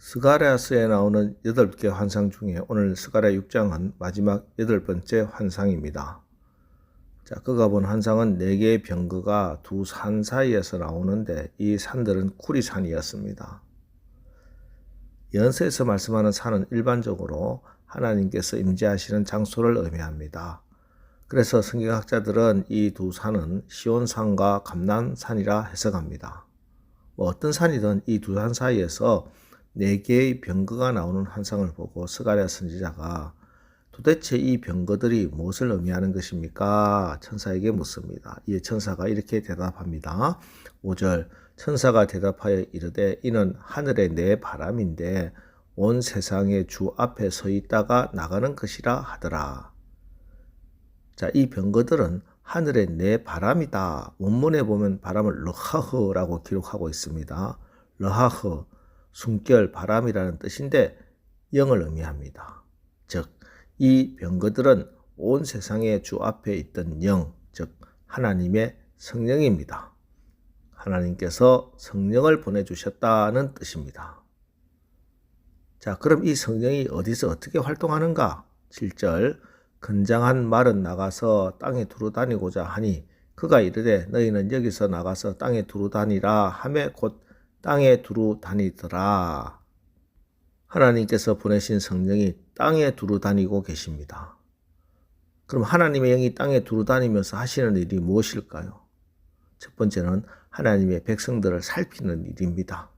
스가랴스에 나오는 여덟 개 환상 중에 오늘 스가랴 6장은 마지막 여덟 번째 환상입니다. 자, 그가 본 환상은 네 개의 병거가 두 산 사이에서 나오는데 이 산들은 쿠리산이었습니다. 연세에서 말씀하는 산은 일반적으로 하나님께서 임재하시는 장소를 의미합니다. 그래서 성경학자들은 이 두 산은 시온산과 감난산이라 해석합니다. 뭐 어떤 산이든 이 두 산 사이에서 네 개의 병거가 나오는 환상을 보고 스가랴 선지자가 도대체 이 병거들이 무엇을 의미하는 것입니까? 천사에게 묻습니다. 이에 천사가 이렇게 대답합니다. 5절 천사가 대답하여 이르되 이는 하늘의 내 바람인데 온 세상의 주 앞에 서 있다가 나가는 것이라 하더라. 자, 이 병거들은 하늘의 내 바람이다. 원문에 보면 바람을 르하흐라고 기록하고 있습니다. 르하흐, 숨결, 바람이라는 뜻인데 영을 의미합니다. 즉, 이 병거들은 온 세상의 주 앞에 있던 영, 즉 하나님의 성령입니다. 하나님께서 성령을 보내주셨다는 뜻입니다. 자, 그럼 이 성령이 어디서 어떻게 활동하는가? 7절 건장한 말은 나가서 땅에 두루 다니고자 하니 그가 이르되 너희는 여기서 나가서 땅에 두루 다니라 하매 곧 땅에 두루 다니더라. 하나님께서 보내신 성령이 땅에 두루 다니고 계십니다. 그럼 하나님의 영이 땅에 두루 다니면서 하시는 일이 무엇일까요? 첫 번째는 하나님의 백성들을 살피는 일입니다.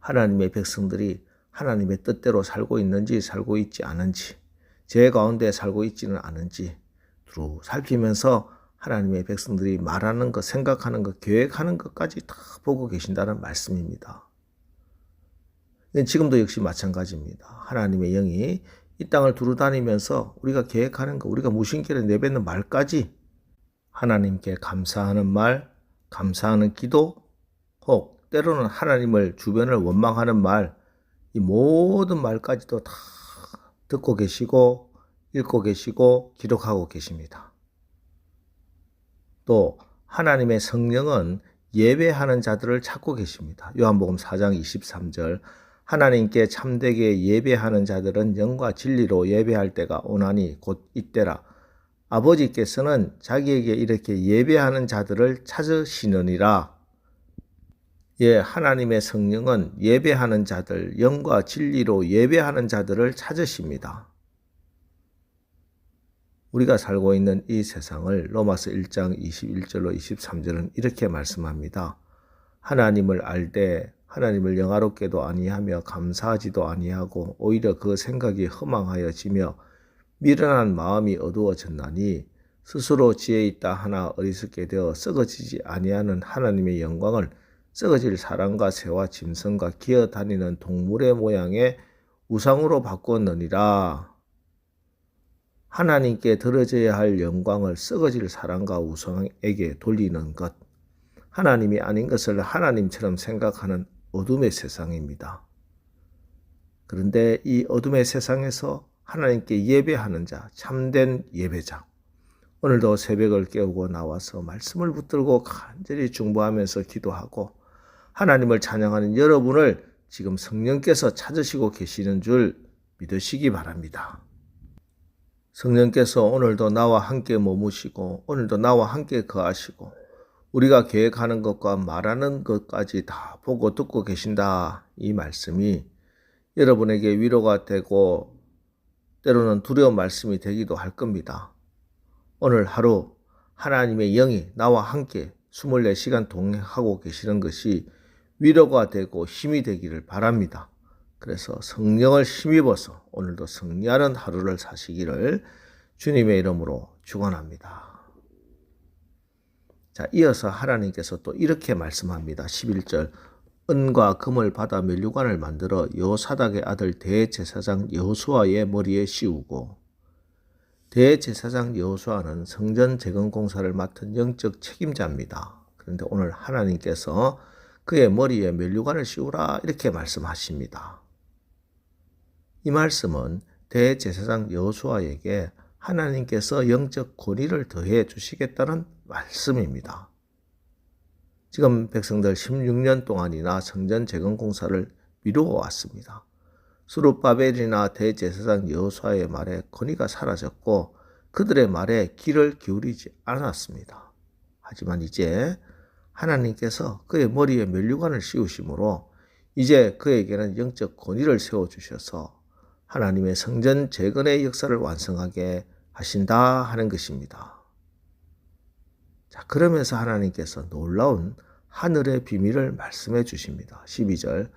하나님의 백성들이 하나님의 뜻대로 살고 있는지 살고 있지 않은지, 제 가운데 살고 있지는 않은지 두루 살피면서 하나님의 백성들이 말하는 것, 생각하는 것, 계획하는 것까지 다 보고 계신다는 말씀입니다. 지금도 역시 마찬가지입니다. 하나님의 영이 이 땅을 두루 다니면서 우리가 계획하는 것, 우리가 무신결에 내뱉는 말까지 하나님께 감사하는 말, 감사하는 기도, 혹 때로는 하나님을 주변을 원망하는 말, 이 모든 말까지도 다 듣고 계시고 읽고 계시고 기록하고 계십니다. 또 하나님의 성령은 예배하는 자들을 찾고 계십니다. 요한복음 4장 23절 하나님께 참되게 예배하는 자들은 영과 진리로 예배할 때가 오나니 곧 이때라. 아버지께서는 자기에게 이렇게 예배하는 자들을 찾으시느니라. 예, 하나님의 성령은 예배하는 자들, 영과 진리로 예배하는 자들을 찾으십니다. 우리가 살고 있는 이 세상을 로마서 1장 21절로 23절은 이렇게 말씀합니다. 하나님을 알 때 하나님을 영화롭게도 아니하며 감사하지도 아니하고 오히려 그 생각이 허망하여지며 미련한 마음이 어두워졌나니 스스로 지혜 있다 하나 어리석게 되어 썩어지지 아니하는 하나님의 영광을 썩어질 사람과 새와 짐승과 기어 다니는 동물의 모양의 우상으로 바꾸었느니라. 하나님께 들어져야 할 영광을 썩어질 사람과 우상에게 돌리는 것. 하나님이 아닌 것을 하나님처럼 생각하는 어둠의 세상입니다. 그런데 이 어둠의 세상에서 하나님께 예배하는 자, 참된 예배자. 오늘도 새벽을 깨우고 나와서 말씀을 붙들고 간절히 중보하면서 기도하고 하나님을 찬양하는 여러분을 지금 성령께서 찾으시고 계시는 줄 믿으시기 바랍니다. 성령께서 오늘도 나와 함께 머무시고 오늘도 나와 함께 거하시고 우리가 계획하는 것과 말하는 것까지 다 보고 듣고 계신다. 이 말씀이 여러분에게 위로가 되고 때로는 두려운 말씀이 되기도 할 겁니다. 오늘 하루 하나님의 영이 나와 함께 24시간 동행하고 계시는 것이 위로가 되고 힘이 되기를 바랍니다. 그래서 성령을 힘입어서 오늘도 승리하는 하루를 사시기를 주님의 이름으로 축원합니다. 자, 이어서 하나님께서 또 이렇게 말씀합니다. 11절 은과 금을 받아 멸류관을 만들어 여호사닥의 아들 대제사장 여호수아의 머리에 씌우고 대제사장 여호수아는 성전 재건 공사를 맡은 영적 책임자입니다. 그런데 오늘 하나님께서 그의 머리에 멸류관을 씌우라 이렇게 말씀하십니다. 이 말씀은 대제사장 여호수아에게 하나님께서 영적 권위를 더해 주시겠다는 말씀입니다. 지금 백성들 16년 동안이나 성전 재건 공사를 미루어 왔습니다. 수르바벨이나 대제사장 여호수아의 말에 권위가 사라졌고 그들의 말에 귀를 기울이지 않았습니다. 하지만 이제 하나님께서 그의 머리에 면류관을 씌우심으로 이제 그에게는 영적 권위를 세워 주셔서 하나님의 성전 재건의 역사를 완성하게 하신다 하는 것입니다. 자, 그러면서 하나님께서 놀라운 하늘의 비밀을 말씀해 주십니다. 12절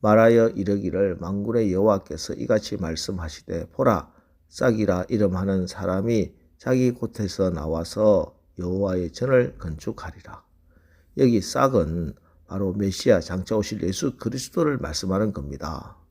말하여 이르기를 만군의 여호와께서 이같이 말씀하시되 보라 싹이라 이름하는 사람이 자기 곳에서 나와서 여호와의 전을 건축하리라. 여기 싹은 바로 메시아 장차 오실 예수 그리스도를 말씀하는 겁니다.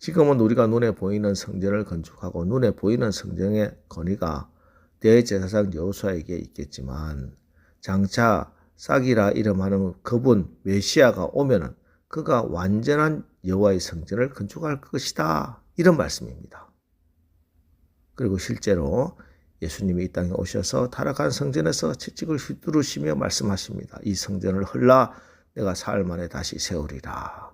지금은 우리가 눈에 보이는 성전을 건축하고 눈에 보이는 성전의 권위가 대제사장 여호수아에게 있겠지만 장차 싹이라 이름하는 그분 메시아가 오면은 그가 완전한 여호와의 성전을 건축할 것이다. 이런 말씀입니다. 그리고 실제로 예수님이 이 땅에 오셔서 타락한 성전에서 채찍을 휘두르시며 말씀하십니다. 이 성전을 흘라 내가 사흘 만에 다시 세우리라.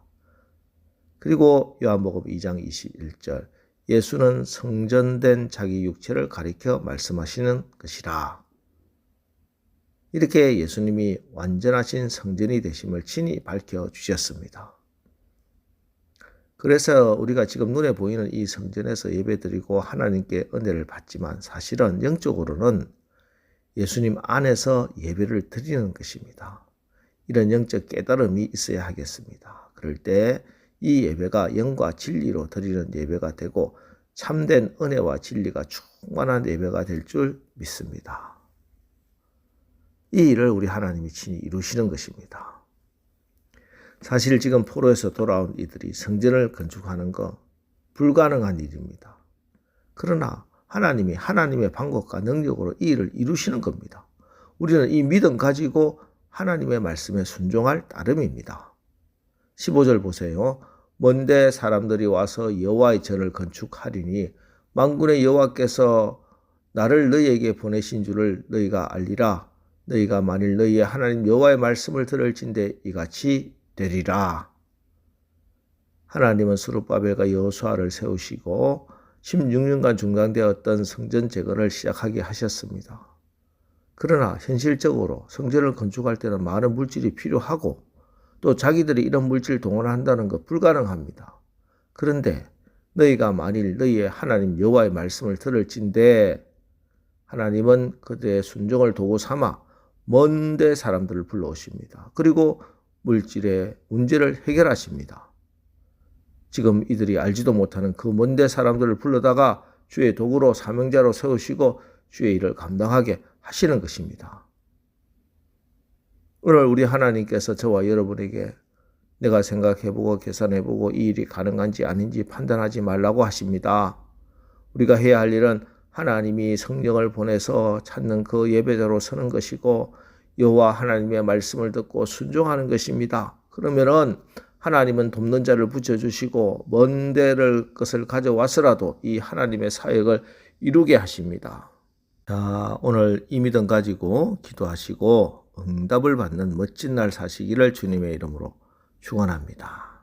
그리고 요한복음 2장 21절 예수는 성전된 자기 육체를 가리켜 말씀하시는 것이라. 이렇게 예수님이 완전하신 성전이 되심을 친히 밝혀 주셨습니다. 그래서 우리가 지금 눈에 보이는 이 성전에서 예배드리고 하나님께 은혜를 받지만 사실은 영적으로는 예수님 안에서 예배를 드리는 것입니다. 이런 영적 깨달음이 있어야 하겠습니다. 그럴 때 이 예배가 영과 진리로 드리는 예배가 되고 참된 은혜와 진리가 충만한 예배가 될 줄 믿습니다. 이 일을 우리 하나님이 친히 이루시는 것입니다. 사실 지금 포로에서 돌아온 이들이 성전을 건축하는 거 불가능한 일입니다. 그러나 하나님이 하나님의 방법과 능력으로 이 일을 이루시는 겁니다. 우리는 이 믿음 가지고 하나님의 말씀에 순종할 따름입니다. 15절 보세요. 먼데 사람들이 와서 여호와의 전을 건축하리니 만군의 여호와께서 나를 너희에게 보내신 줄을 너희가 알리라. 너희가 만일 너희의 하나님 여호와의 말씀을 들을진대 이같이 되리라. 하나님은 수르바벨과 여호수아를 세우시고 16년간 중단되었던 성전 재건을 시작하게 하셨습니다. 그러나 현실적으로 성전을 건축할 때는 많은 물질이 필요하고 또 자기들이 이런 물질 동원한다는 것 불가능합니다. 그런데 너희가 만일 너희의 하나님 여호와의 말씀을 들을진대 하나님은 그들의 순종을 도구 삼아 먼데 사람들을 불러오십니다. 그리고 물질의 문제를 해결하십니다. 지금 이들이 알지도 못하는 그 먼데 사람들을 불러다가 주의 도구로 사명자로 세우시고 주의 일을 감당하게 하시는 것입니다. 오늘 우리 하나님께서 저와 여러분에게 내가 생각해보고 계산해보고 이 일이 가능한지 아닌지 판단하지 말라고 하십니다. 우리가 해야 할 일은 하나님이 성령을 보내서 찾는 그 예배자로 서는 것이고 여호와 하나님의 말씀을 듣고 순종하는 것입니다. 그러면은 하나님은 돕는 자를 붙여주시고 먼 데를 것을 가져와서라도 이 하나님의 사역을 이루게 하십니다. 자, 오늘 이 믿음 가지고 기도하시고 응답을 받는 멋진 날 사시기를 주님의 이름으로 축원합니다.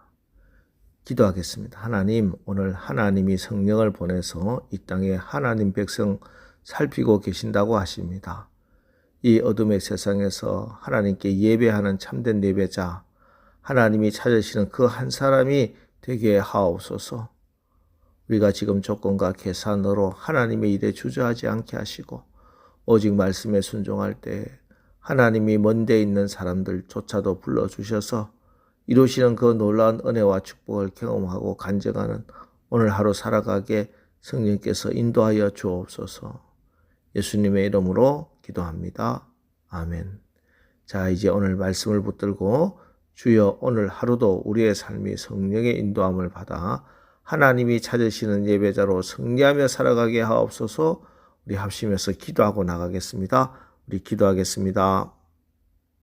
기도하겠습니다. 하나님, 오늘 하나님이 성령을 보내서 이 땅에 하나님 백성 살피고 계신다고 하십니다. 이 어둠의 세상에서 하나님께 예배하는 참된 예배자, 하나님이 찾으시는 그 한 사람이 되게 하옵소서. 우리가 지금 조건과 계산으로 하나님의 일에 주저하지 않게 하시고, 오직 말씀에 순종할 때 하나님이 먼데 있는 사람들조차도 불러주셔서 이루시는 그 놀라운 은혜와 축복을 경험하고 간증하는 오늘 하루 살아가게 성령께서 인도하여 주옵소서. 예수님의 이름으로 기도합니다. 아멘. 자, 이제 오늘 말씀을 붙들고 주여 오늘 하루도 우리의 삶이 성령의 인도함을 받아 하나님이 찾으시는 예배자로 승리하며 살아가게 하옵소서 우리 합심해서 기도하고 나가겠습니다. 우리 기도하겠습니다.